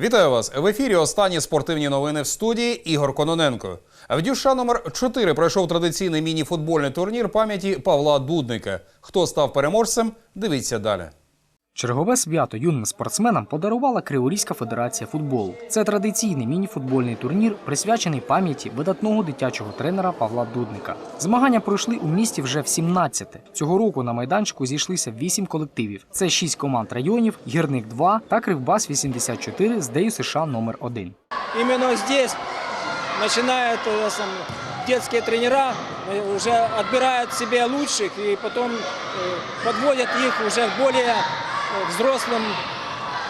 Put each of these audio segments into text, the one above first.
Вітаю вас в ефірі. Останні спортивні новини в студії Ігор Кононенко. В Дюша номер 4 пройшов традиційний міні-футбольний турнір пам'яті Павла Дудника. Хто став переможцем? Дивіться далі. Чергове свято юним спортсменам подарувала Криворізька федерація футболу. Це традиційний міні-футбольний турнір, присвячений пам'яті видатного дитячого тренера Павла Дудника. Змагання пройшли у місті вже в 17-те. Цього року на майданчику зійшлися 8 колективів. Це 6 команд районів, Гірник 2 та Кривбас 84 з ДЮСШ США номер 1 Именно здесь начинают э, сам, детские тренера, э, уже отбирают себе лучших и потом э, подводят их уже к более э, взрослым,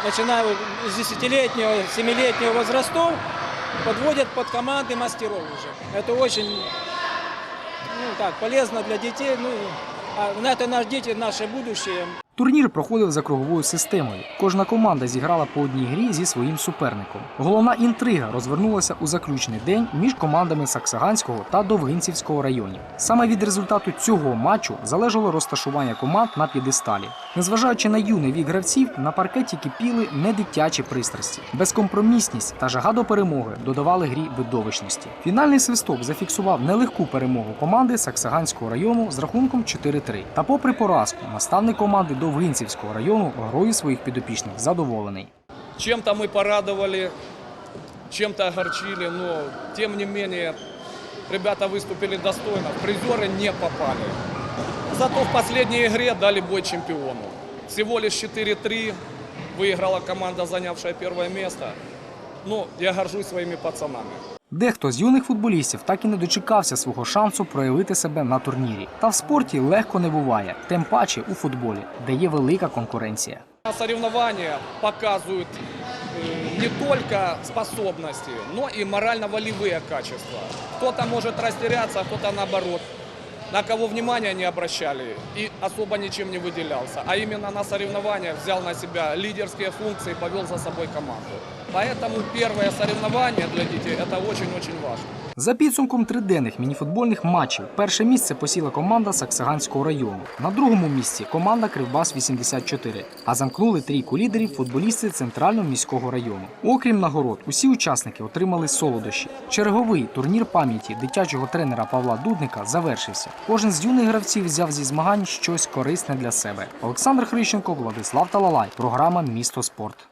начиная с 10-летнего, 7-летнего возрастов, подводят под команды мастеров уже. Это очень ну, так, полезно для детей. Ну, а это наши дети, наше будущее. Турнір проходив за круговою системою. Кожна команда зіграла по одній грі зі своїм суперником. Головна інтрига розвернулася у заключний день між командами Саксаганського та Довгинцівського районів. Саме від результату цього матчу залежало розташування команд на п'єдесталі. Незважаючи на юний вік гравців, на паркеті кипіли не дитячі пристрасті. Безкомпромісність та жага до перемоги додавали грі видовищності. Фінальний свисток зафіксував нелегку перемогу команди Саксаганського району з рахунком 4-3. Та попри поразку, наставник команди Довгинцівського району грою своїх підопічних задоволений. Чем-то мы порадовали, чем-то огорчили, но тем не менее ребята выступили достойно, в призеры не попали. Зато в последней игре дали бой чемпиону. Всего лишь 4-3 выиграла команда, занявшая первое место. Ну, я горжусь своими пацанами. Дехто з юних футболістів так і не дочекався свого шансу проявити себе на турнірі. Та в спорті легко не буває, тим паче у футболі, де є велика конкуренція. Соревнования показывают э, не только способности, но и морально-волевые качества. Кто-то может растеряться, а кто-то наоборот. На кого внимания не обращали и особо ничем не выделялся. А именно на соревнованиях взял на себя лидерские функции и повел за собой команду. Поэтому первое соревнование для детей это очень-очень важно. За підсумком триденних мініфутбольних матчів перше місце посіла команда Саксаганського району. На другому місці команда Кривбас 84, а замкнули трійку лідерів футболісти центрального міського району. Окрім нагород, усі учасники отримали солодощі. Черговий турнір пам'яті дитячого тренера Павла Дудника завершився. Кожен з юних гравців взяв зі змагань щось корисне для себе. Олександр Хрищенко, Владислав Талалай. Програма Місто спорт.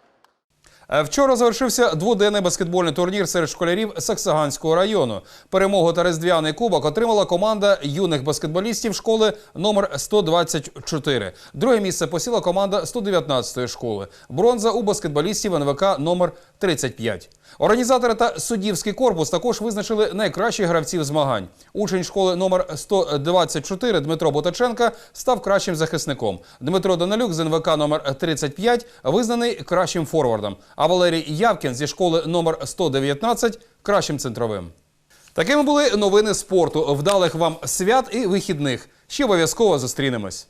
Е, Вчора завершився дводенний баскетбольний турнір серед школярів Саксаганського району. Перемогу та різдвяний кубок отримала команда юних баскетболістів школи номер 124. Друге місце посіла команда 119-ї школи. Бронза у баскетболістів НВК номер 35. Організатори та суддівський корпус також визначили найкращих гравців змагань. Учень школи номер 124 Дмитро Ботаченка став кращим захисником. Дмитро Данилюк з НВК номер 35 визнаний кращим форвардом, а Валерій Явкін зі школи номер 119 кращим центровим. Такими були новини спорту. Вдалих вам свят і вихідних. Ще обов'язково зустрінемось.